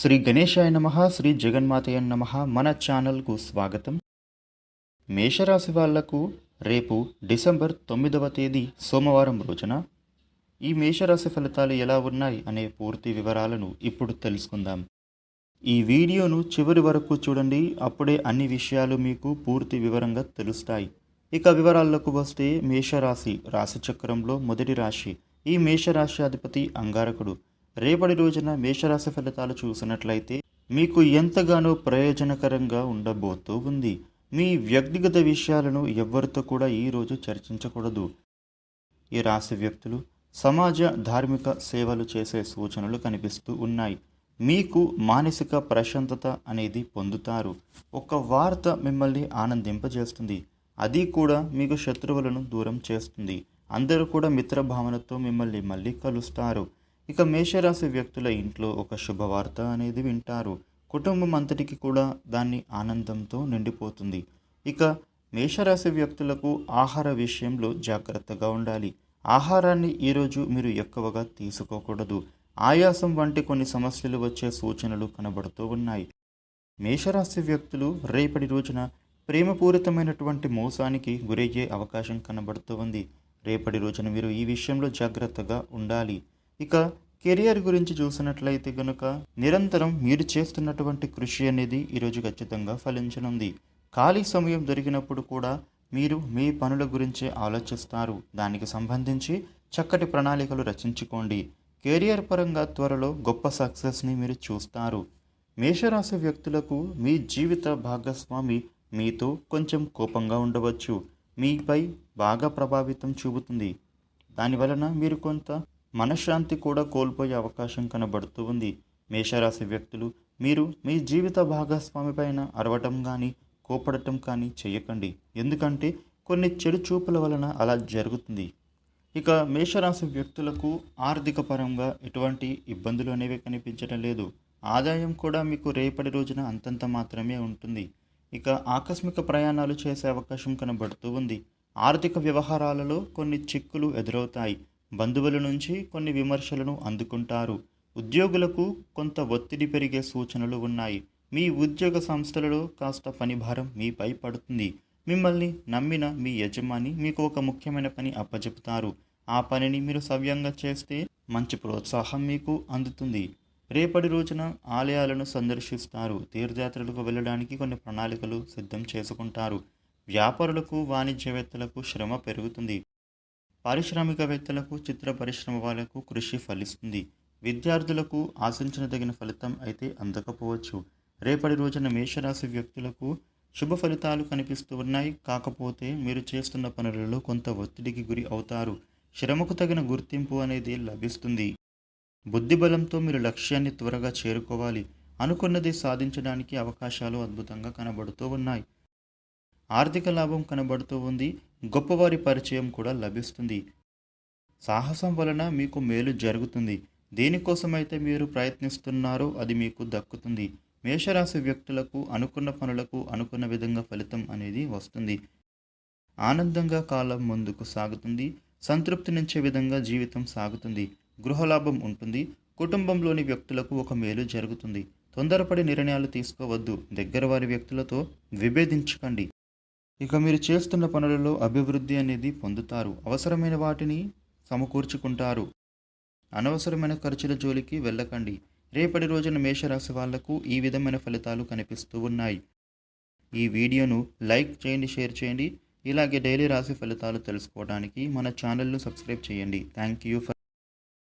శ్రీ గణేశాయ నమ శ్రీ జగన్మాతయ నమ మన ఛానల్కు స్వాగతం. మేషరాశి వాళ్ళకు రేపు డిసెంబర్ తొమ్మిదవ తేదీ సోమవారం రోజున ఈ మేషరాశి ఫలితాలు ఎలా ఉన్నాయి అనే పూర్తి వివరాలను ఇప్పుడు తెలుసుకుందాం. ఈ వీడియోను చివరి వరకు చూడండి అప్పుడే అన్ని విషయాలు మీకు పూర్తి వివరంగా తెలుస్తాయి. ఇక వివరాల్లోకి వస్తే మేషరాశి రాశిచక్రంలో మొదటి రాశి. ఈ మేషరాశి అధిపతి అంగారకుడు. రేపటి రోజున మేషరాశి ఫలితాలు చూసినట్లయితే మీకు ఎంతగానో ప్రయోజనకరంగా ఉండబోతూ ఉంది. మీ వ్యక్తిగత విషయాలను ఎవరితో కూడా ఈరోజు చర్చించకూడదు. ఈ రాశి వ్యక్తులు సమాజ ధార్మిక సేవలు చేసే సూచనలు కనిపిస్తూ ఉన్నాయి. మీకు మానసిక ప్రశాంతత అనేది పొందుతారు. ఒక వార్త మిమ్మల్ని ఆనందింపజేస్తుంది. అది కూడా మీకు శత్రువులను దూరం చేస్తుంది. అందరూ కూడా మిత్రభావనతో మిమ్మల్ని మళ్ళీ కలుస్తారు. ఇక మేషరాశి వ్యక్తుల ఇంట్లో ఒక శుభవార్త అనేది వింటారు. కుటుంబం అంతటికి కూడా దాన్ని ఆనందంతో నిండిపోతుంది. ఇక మేషరాశి వ్యక్తులకు ఆహార విషయంలో జాగ్రత్తగా ఉండాలి. ఆహారాన్ని ఈరోజు మీరు ఎక్కువగా తీసుకోకూడదు. ఆయాసం వంటి కొన్ని సమస్యలు వచ్చే సూచనలు కనబడుతూ ఉన్నాయి. మేషరాశి వ్యక్తులు రేపటి రోజున ప్రేమపూరితమైనటువంటి మోసానికి గురయ్యే అవకాశం కనబడుతూ ఉంది. రేపటి రోజున మీరు ఈ విషయంలో జాగ్రత్తగా ఉండాలి. ఇక కెరియర్ గురించి చూసినట్లయితే గనుక నిరంతరం మీరు చేస్తున్నటువంటి కృషి అనేది ఈరోజు ఖచ్చితంగా ఫలించనుంది. ఖాళీ సమయం దొరికినప్పుడు కూడా మీరు మీ పనుల గురించి ఆలోచిస్తారు. దానికి సంబంధించి చక్కటి ప్రణాళికలు రచించుకోండి. కెరియర్ పరంగా త్వరలో గొప్ప సక్సెస్ని మీరు చూస్తారు. మేషరాశి వ్యక్తులకు మీ జీవిత భాగస్వామి మీతో కొంచెం కోపంగా ఉండవచ్చు. మీపై బాగా ప్రభావితం చూపుతుంది. దానివలన మీరు కొంత మనశ్శాంతి కూడా కోల్పోయే అవకాశం కనబడుతూ ఉంది. మేషరాశి వ్యక్తులు మీరు మీ జీవిత భాగస్వామి పైన అరవటం కానీ కోపడటం కానీ చేయకండి. ఎందుకంటే కొన్ని చెడు చూపుల వలన అలా జరుగుతుంది. ఇక మేషరాశి వ్యక్తులకు ఆర్థిక పరంగా ఎటువంటి ఇబ్బందులు అనేవి కనిపించడం లేదు. ఆదాయం కూడా మీకు రేపటి రోజున అంతంత మాత్రమే ఉంటుంది. ఇక ఆకస్మిక ప్రయాణాలు చేసే అవకాశం కనబడుతూ ఉంది. ఆర్థిక వ్యవహారాలలో కొన్ని చిక్కులు ఎదురవుతాయి. బంధువుల నుంచి కొన్ని విమర్శలను అందుకుంటారు. ఉద్యోగులకు కొంత ఒత్తిడి పెరిగే సూచనలు ఉన్నాయి. మీ ఉద్యోగ సంస్థలలో కాస్త పనిభారం మీపై పడుతుంది. మిమ్మల్ని నమ్మిన మీ యజమాని మీకు ఒక ముఖ్యమైన పని అప్పచెపుతారు ఆ పనిని మీరు సవ్యంగా చేస్తే మంచి ప్రోత్సాహం మీకు అందుతుంది. రేపటి రోజున ఆలయాలను సందర్శిస్తారు. తీర్థయాత్రలకు వెళ్ళడానికి కొన్ని ప్రణాళికలు సిద్ధం చేసుకుంటారు. వ్యాపారులకు వాణిజ్యవేత్తలకు శ్రమ పెరుగుతుంది. పారిశ్రామికవేత్తలకు చిత్ర పరిశ్రమ వాళ్ళకు కృషి ఫలిస్తుంది. విద్యార్థులకు ఆశించిన తగిన ఫలితం అయితే అందకపోవచ్చు. రేపటి రోజున మేషరాశి వ్యక్తులకు శుభ ఫలితాలు కనిపిస్తూ ఉన్నాయి. కాకపోతే మీరు చేస్తున్న పనులలో కొంత ఒత్తిడికి గురి అవుతారు. శ్రమకు తగిన గుర్తింపు అనేది లభిస్తుంది. బుద్ధిబలంతో మీరు లక్ష్యాన్ని త్వరగా చేరుకోవాలి. అనుకున్నది సాధించడానికి అవకాశాలు అద్భుతంగా కనబడుతూ ఉన్నాయి. ఆర్థిక లాభం కనబడుతూ ఉంది. గొప్పవారి పరిచయం కూడా లభిస్తుంది. సాహసం వలన మీకు మేలు జరుగుతుంది. దేనికోసమైతే మీరు ప్రయత్నిస్తున్నారో అది మీకు దక్కుతుంది. మేషరాశి వ్యక్తులకు అనుకున్న పనులకు అనుకున్న విధంగా ఫలితం అనేది వస్తుంది. ఆనందంగా కాలం ముందుకు సాగుతుంది. సంతృప్తినిచ్చే విధంగా జీవితం సాగుతుంది. గృహలాభం ఉంటుంది. కుటుంబంలోని వ్యక్తులకు ఒక మేలు జరుగుతుంది. తొందరపడి నిర్ణయాలు తీసుకోవద్దు. దగ్గర వారి వ్యక్తులతో విభేదించకండి. ఇక మీరు చేస్తున్న పనులలో అభివృద్ధి అనేది పొందుతారు. అవసరమైన వాటిని సమకూర్చుకుంటారు. అనవసరమైన ఖర్చుల జోలికి వెళ్ళకండి. రేపటి రోజున మేషరాశి వాళ్ళకు ఈ విధమైన ఫలితాలు కనిపిస్తూ ఉన్నాయి. ఈ వీడియోను లైక్ చేయండి షేర్ చేయండి. ఇలాగే డైలీ రాశి ఫలితాలు తెలుసుకోవడానికి మన ఛానల్ను సబ్స్క్రైబ్ చేయండి. Thank you for